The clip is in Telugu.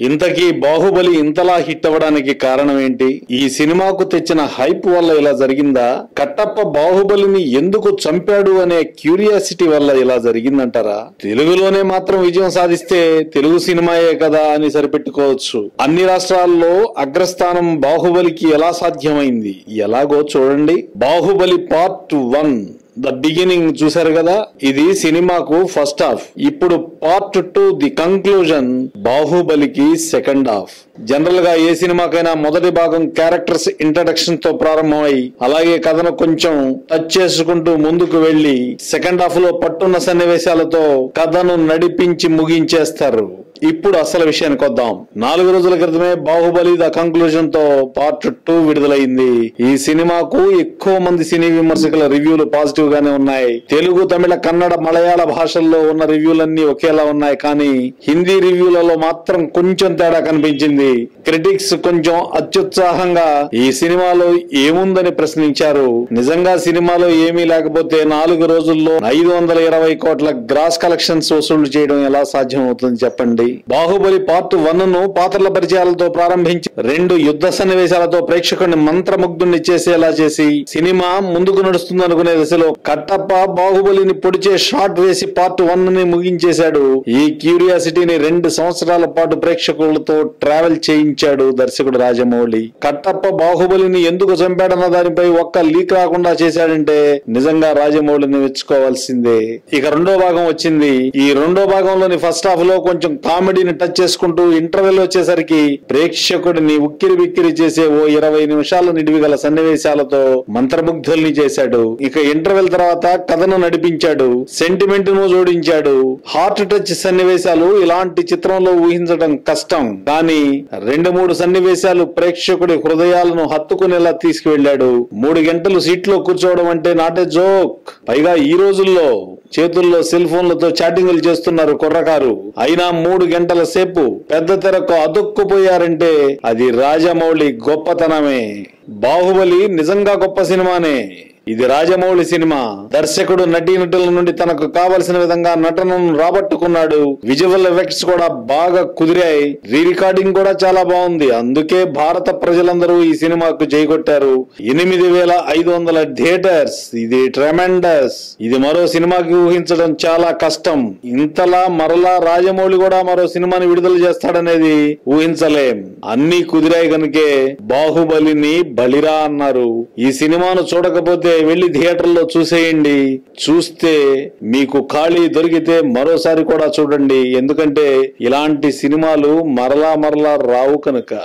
ఇంతకీ బాహుబలి ఇంతలా హిట్ అవ్వడానికి కారణం ఏంటి? ఈ సినిమాకు తెచ్చిన హైప్ వల్ల ఇలా జరిగిందా? కట్టప్ప బాహుబలిని ఎందుకు చంపాడు అనే క్యూరియాసిటీ వల్ల ఇలా జరిగిందంటారా? తెలుగులోనే మాత్రం విజయం సాధిస్తే తెలుగు సినిమాయే కదా అని సరిపెట్టుకోవచ్చు. అన్ని రాష్ట్రాల్లో అగ్రస్థానం బాహుబలికి ఎలా సాధ్యమైంది? ఎలాగో చూడండి. Baahubali part one. The beginning చూసారు కదా? ఇది సినిమాకు ఫస్ట్ హాఫ్ ఇప్పుడు పార్ట్ టు ది కంక్లూజన్ బాహుబలికి సెకండ్ హాఫ్ జనరల్గా ఏ సినిమాకైనా మొదటి భాగం క్యారెక్టర్స్ ఇంట్రడక్షన్తో ప్రారంభమై అలాగే కథను కొంచెం టచ్ చేసుకుంటూ ముందుకు వెళ్ళి సెకండ్ హాఫ్లో పట్టున్న సన్నివేశాలతో కథను నడిపించి ముగించేస్తారు. ఇప్పుడు అసలు విషయానికి వద్దాం. నాలుగు రోజుల క్రితమే బాహుబలి ద కంక్లూజన్తో పార్ట్ టూ విడుదలైంది. ఈ సినిమాకు ఎక్కువ మంది సినీ విమర్శకుల రివ్యూలు పాజిటివ్ గానే ఉన్నాయి. తెలుగు తమిళ కన్నడ మలయాళ భాషల్లో ఉన్న రివ్యూలన్నీ ఒకేలా ఉన్నాయి కానీ హిందీ రివ్యూలలో మాత్రం కొంచెం తేడా కనిపించింది. క్రిటిక్స్ కొంచెం అత్యుత్సాహంగా ఈ సినిమాలో ఏముందని ప్రశ్నించారు. నిజంగా సినిమాలో ఏమీ లేకపోతే నాలుగు రోజుల్లో ఐదు వందల ఇరవై కోట్ల గ్రాస్ కలెక్షన్స్ వసూళ్ళు చేయడం ఎలా సాధ్యం అవుతుంది చెప్పండి. బాహుబలి పార్ట్ వన్ను పాత్రల పరిచయాలతో ప్రారంభించి రెండు యుద్ధ సన్నివేశాలతో ప్రేక్షకుని మంత్రముగ్ధుని చేసేలా చేసి సినిమా ముందుకు నడుస్తుంది అనుకునే దశలో కట్టప్ప బాహుబలిని పొడిచే షాట్ వేసి పార్ట్ వన్ని ముగించేశాడు. ఈ క్యూరియాసిటీని రెండు సంవత్సరాల పాటు ప్రేక్షకులతో ట్రావెల్ చేయించాడు దర్శకుడు రాజమౌళి. కట్టప్ప బాహుబలిని ఎందుకు చంపాడన్న దానిపై ఒక్క లీక్ రాకుండా చేశాడంటే నిజంగా రాజమౌళిని మెచ్చుకోవాల్సిందే. ఇక రెండో భాగం వచ్చింది. ఈ రెండో భాగంలోని ఫస్ట్ హాఫ్లో కొంచెం కామెడీని టచ్ చేసుకుంటూ ఇంటర్వెల్ వచ్చేసరికి ప్రేక్షకుడిని ఉక్కిరి బిక్కిరి చేసే ఓ ఇరవై నిమిషాల నిడివి గల సన్నివేశాలతో మంత్రముగ్ధుల్ని చేశాడు. ఇక ఇంటర్వెల్ తర్వాత కథను నడిపించాడు. సెంటిమెంట్ను జోడించాడు. హార్ట్ టచ్ సన్నివేశాలు ఇలాంటి చిత్రంలో ఊహించడం కష్టం. కానీ రెండు మూడు సన్నివేశాలు ప్రేక్షకుడి హృదయాలను హత్తుకునేలా తీసుకువెళ్ళాడు. మూడు గంటలు సీట్లో కూర్చోవడం అంటే నాటే జోక్. పైగా ఈ రోజుల్లో చేతుల్లో సెల్ ఫోన్లతో చాటింగ్లు చేస్తున్నారు కుర్రకారు. అయినా మూడు గంటల సేపు పెద్ద తెరకు అదుక్కుపోయారంటే అది రాజమౌళి గొప్పతనమే. బాహుబలి నిజంగా గొప్ప సినిమానే. ఇది రాజమౌళి సినిమా. దర్శకుడు నటీనటుల నుండి తనకు కావలసిన విధంగా నటనను రాబట్టుకున్నాడు. విజువల్ ఎఫెక్ట్స్ కూడా బాగా కుదిరాయి. రీ రికార్డింగ్ కూడా చాలా బాగుంది. అందుకే భారత ప్రజలందరూ ఈ సినిమాకు జైకొట్టారు ఎనిమిది వేల ఐదు వందల థియేటర్స్. ఇది ట్రెమెండస్. ఇది మరో సినిమాకి ఊహించడం చాలా కష్టం. ఇంతలా మరలా రాజమౌళి కూడా మరో సినిమాని విడుదల చేస్తాడనేది ఊహించలేం. అన్ని కుదిరాయి కనుకే బాహుబలిని బలిరా అన్నారు. ఈ సినిమాను చూడకపోతే వెళ్ళి థియేటర్లో చూసేయండి. చూస్తే మీకు ఖాళీ దొరికితే మరోసారి కూడా చూడండి. ఎందుకంటే ఇలాంటి సినిమాలు మరలా మరలా రావు కనుక.